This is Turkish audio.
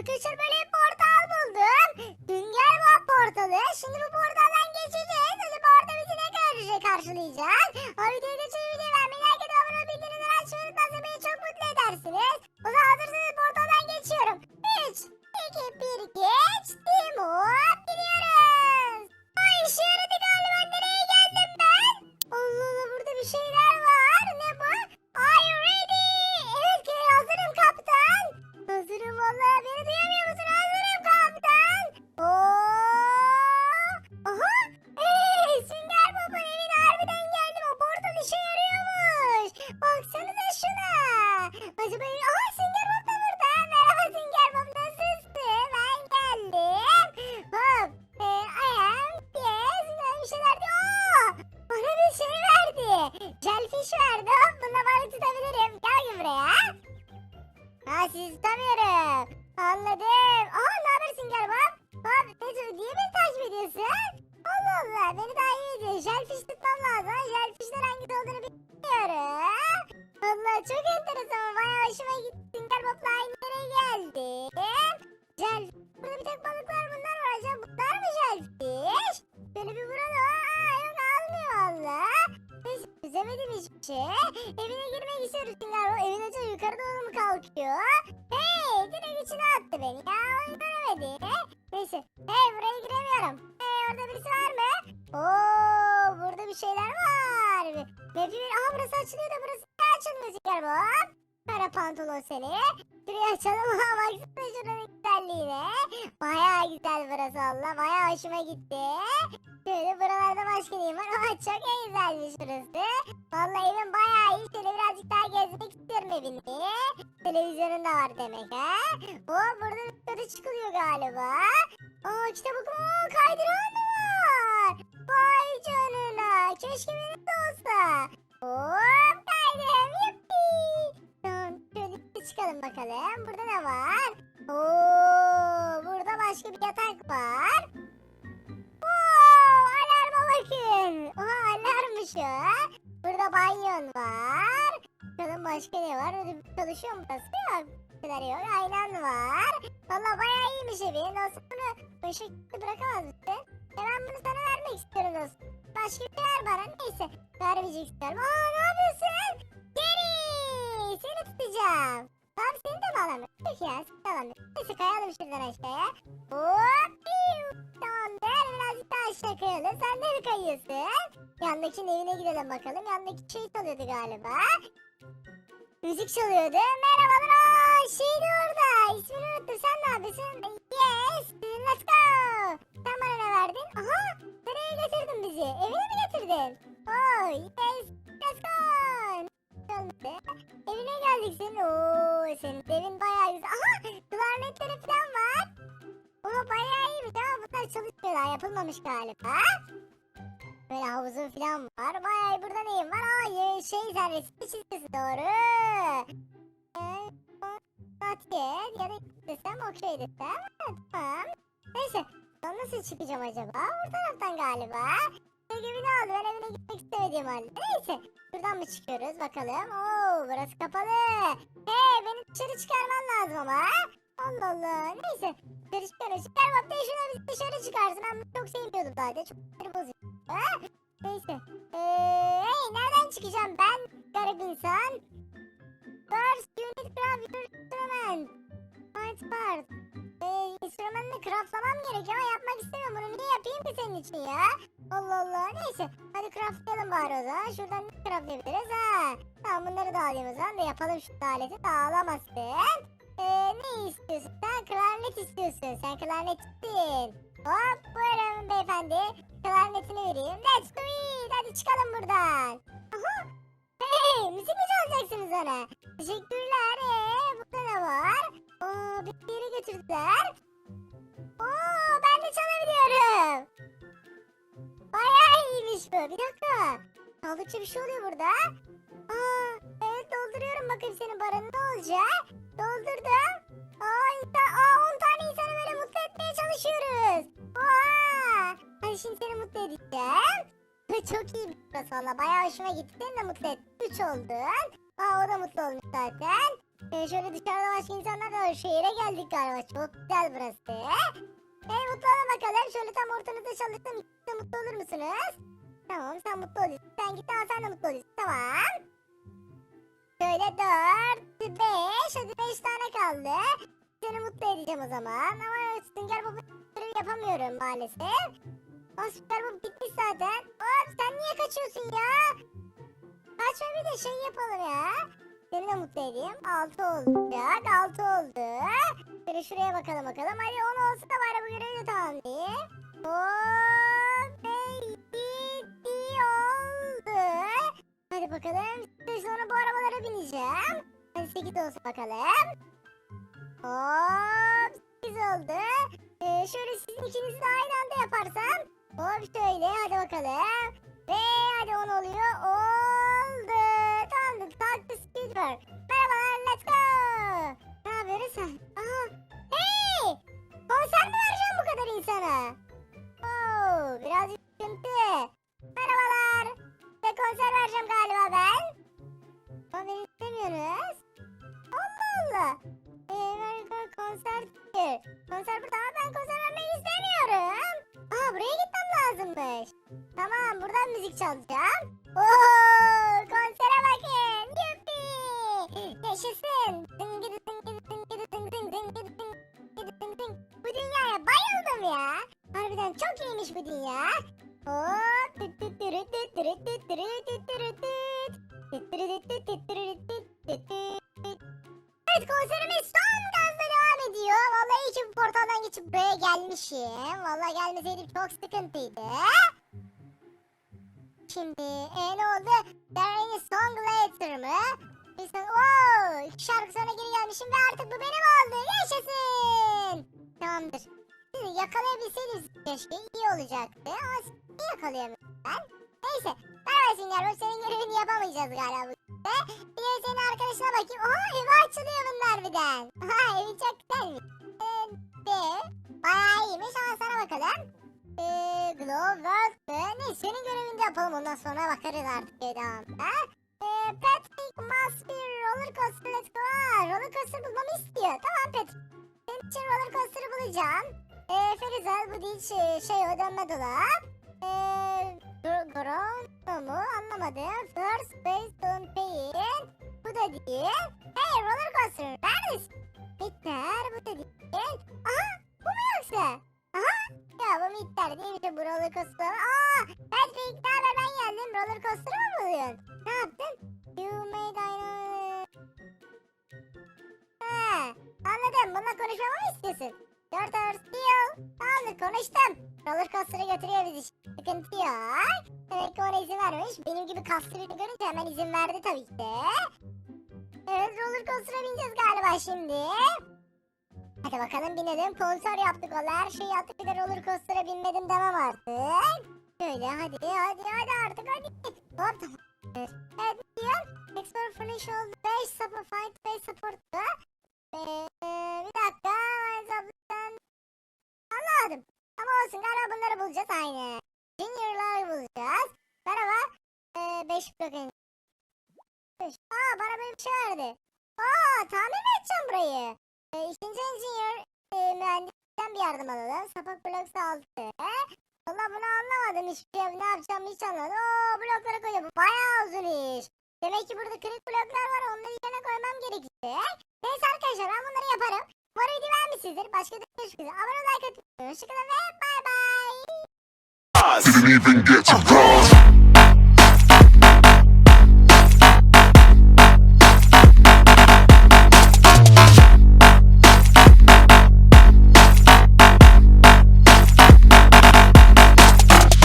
Arkadaşlar böyle bir portal buldum. Sünger Bob portalı. Şimdi bu portaldan geçeceğiz. Bu orada bizi ne kadar şey karşılayacak? O videoyu geçen videoyu vermeyi, like edip abone olup bildirimleri açmayı unutmazsanız beni çok mutlu edersiniz. Jelfish verdi. Hop bununla balık tutabilirim. Gel buraya. Ha sizi tutamıyorum. Anladım. Aa ne haber Sünger Bob? Hop ne diyor? Niye beni takip ediyorsun? Allah Allah beni takip ediyor. Jelfish tutmam lazım. Jelfishler hangisi olduğunu bilmiyorum. Allah çok enteresan. Bayağı hoşuma gitti. Sünger Bob'la aynı yere geldim. Jel. Burada bir tek balıklar hiçbir şey. Evine girmek istiyoruz Sünger Bob. Evin acaba yukarı doğru mu kalkıyor? Hey direkt içine attı beni ya. Onu göremedi. Neyse. Hey buraya giremiyorum. Hey orada birisi var mı? Oo burada bir şeyler var. Map'i bir... Aha burası açılıyor da burası açılmıyor Bob? Kara pantolon seni. Şurayı açalım. Ha baksana şuranın güzelliğine. Bayağı güzel burası valla. Bayağı hoşuma gitti. Şöyle buralarda başka neyim var? Aa çok güzelmiş burası. Vallahi evim bayağı iyi. Şöyle birazcık daha gezmek istiyorum evini. Televizyonun da var demek ha. Oo burada yukarı çıkılıyor galiba. Aa kitap okuma o. Burada banyon var. Bakalım başka ne var? Çalışıyor mu burası? Yok. Şeyler yok. Aynen var. Valla bayağı iyiymiş evin. Nasıl bunu bu şekilde bırakamaz mısın? Ya ben bunu sana vermek istiyorum dostum. Başka bir şey ver bana. Neyse. Vermeyecek istiyorum. Aa ne yapıyorsun? Geri. Seni tutacağım. Tamam seni de mi alamıyorum? Peki ya seni de alamıyorum. Neyse kayalım şuradan aşağıya. Hop. piu. Daha aşağı kayalım. Sen de mi kayıyorsun? Yandakinin evine gidelim bakalım. Yandaki şey çalıyordu galiba. Müzik çalıyordu. Merhabalar. Aa, şeydi orada. İsmini unuttum. Sen ne yapıyorsun? Yes. Let's go. Sen bana ne verdin? Aha. Nereye getirdin bizi? Evine mi getirdin? Oh yes. Let's go. Evine geldik senin. Oo, senin evin bayağı güzel. Aha. Klarnetleri falan daha yapılmamış galiba. Böyle havuzun falan var. İyi. burada neyim var? Aa şey servisi çizgisi doğru. Ee, not yet ya da desem okey desem. Tamam. Neyse. Ben nasıl çıkacağım acaba? Bu taraftan galiba. Sevgi beni aldı. Ben evine gitmek istemediğim halde. Neyse. Şuradan mı çıkıyoruz bakalım. Oo burası kapalı. Hey beni dışarı çıkarman lazım ama. Allah Allah. Neyse. Dışarı çıkarız. Çıkar bak çıkarsın. Ben bunu çok sevmiyordum zaten. Çok sinir? Neyse. Ee, hey nereden çıkacağım ben? Garip insan. First unit craft your instrument. Part part. Ee, instrumentini craftlamam gerekiyor ama yapmak istemiyorum. Bunu niye yapayım ki senin için ya? Allah Allah. Neyse. Hadi craftlayalım bari o zaman. Şuradan ne craftlayabiliriz ha? Tamam bunları da alayım o zaman da yapalım şu aleti. Dağılamazsın. Ee, ne istiyorsun? Sen klarnet istiyorsun. Sen klarnetçisin. Hop buyurun beyefendi. Klarnetini vereyim. Let's do it. Hadi çıkalım buradan. Aha. Hey müzik mi çalacaksınız ona? Teşekkürler. Ee, burada ne var? Oo, bir yere götürdüler. Oo, ben de çalabiliyorum. Bayağı iyiymiş bu. Bir dakika. Çaldıkça bir şey oluyor burada. Aa, evet dolduruyorum bakayım senin barın ne olacak? Çok iyi burası valla. Bayağı hoşuma gitti. Seni de mutlu ettim. 3 oldun. Aa, o da mutlu olmuş zaten. Ee, şöyle dışarıda başka insanlar da var. Şehire geldik galiba. Çok güzel burası. Hey mutlu olun bakalım. Şöyle tam ortanızda çalıştım. De mutlu olur musunuz? Tamam sen mutlu oluyorsun. Sen git al sen de mutlu oluyorsun. Tamam. Şöyle dört, beş. Hadi beş tane kaldı. Seni mutlu edeceğim o zaman. Ama Sünger Bob'u yapamıyorum maalesef. Sünger Bob gitmiş zaten. Aa sen niye kaçıyorsun ya? Kaçma bir de şey yapalım ya. Seni de mutlu edeyim. Altı olacak. Altı oldu. Şöyle şuraya bakalım bakalım. Hadi on olsun da bari bu görevi de tamamlayayım. Hop. Ve oldu. Hadi bakalım. Sonra bu arabalara bineceğim. Hadi 8 olsun bakalım. Hop 8 oldu. Ee, şöyle sizin ikinizi de aynı anda yaparsam. Hop şöyle hadi bakalım. Ve hadi 10 oluyor. Oldu. Tamamdır. Taktı speed var. Merhabalar let's go. Ne yapıyoruz? Ha? Aha. Hey! Konser mi vereceğim bu kadar insana? Oo, biraz sıkıntı. Merhabalar. Size konser vereceğim galiba ben. Ama beni istemiyorsunuz. Allah Allah. Ee, konser. Konser burada ama ben konser vermeyi istemiyorum. Aa buraya gitmem lazımmış. Tamam buradan müzik çalacağım. Oo konsere bakın. Yuppi. Yaşasın. Bu dünyaya bayıldım ya. Harbiden çok iyiymiş bu dünya. Tüt tüt. Evet konserimiz portaldan geçip buraya gelmişim. Vallahi gelmeseydim çok sıkıntıydı. Şimdi e, ne oldu? There any song later mı? Oo, iki şarkı sonra geri gelmişim ve artık bu benim oldu. Yaşasın. Tamamdır. Sizi yakalayabilseydim keşke iyi olacaktı. Ama sizi yakalayamıyorum ben. Neyse. Merhaba Sünger Bob. Senin görevini yapamayacağız galiba bu gece. Bir de senin arkadaşına bakayım. Oha evi açılıyor bunlar birden. Aha evi çok güzelmiş. De, bayağı iyiymiş ama sana bakalım. Ee, Glow? Ne senin görevini yapalım ondan sonra bakarız artık devamında. Ee, Patrick must be roller coaster let's go. Aa, roller coaster bulmamı istiyor. Tamam Patrick. Senin için roller coaster bulacağım. Ee, Ferizal bu değil şey, şey o dönme dolap. Ee, Gr- Ground mu anlamadım. First base don't pay. Bu da değil. Hey roller coaster neredesin? Bitter bu roller coaster. Aa Patrick ne haber ben geldim. Roller coaster mı buluyorsun? Ne yaptın? You made I Ha anladım. Bununla konuşmamı mı istiyorsun? Dört hours deal. Tamamdır konuştum. Roller coaster'a götürüyor bizi. Sıkıntı yok. Demek ki ona izin vermiş. Benim gibi kaslı birini görünce hemen izin verdi tabii ki de. Evet roller coaster'a bineceğiz galiba şimdi. Hadi bakalım binelim. Sponsor yaptık ola. Her şeyi yaptık bir de roller coaster'a binmedim demem artık. Şöyle hadi hadi hadi artık hadi. Hop tamam. Evet diyor? Expert finish oldu. 5 support fight 5 support'tu. Ee, bir dakika. Ben zaten anlamadım. Ama olsun galiba bunları bulacağız aynı. Junior'ları bulacağız. Merhaba. Ee, 5 blok Beş. Aa bana böyle bir şey verdi. Aa tamir mi edeceğim burayı? Ee, ikinci engineer e, mühendisten bir yardım alalım. Sapak blok 6. Valla bunu anlamadım hiçbir şey. Ne yapacağımı hiç anlamadım. Oo blokları koyuyor. Bu bayağı uzun iş. Demek ki burada kırık bloklar var. Onları yerine koymam gerekecek. Neyse arkadaşlar ben bunları yaparım. Umarım video beğenmişsinizdir. Başka bir görüşmek. Abone ol, like atmayı. Hoşçakalın ve bay bay.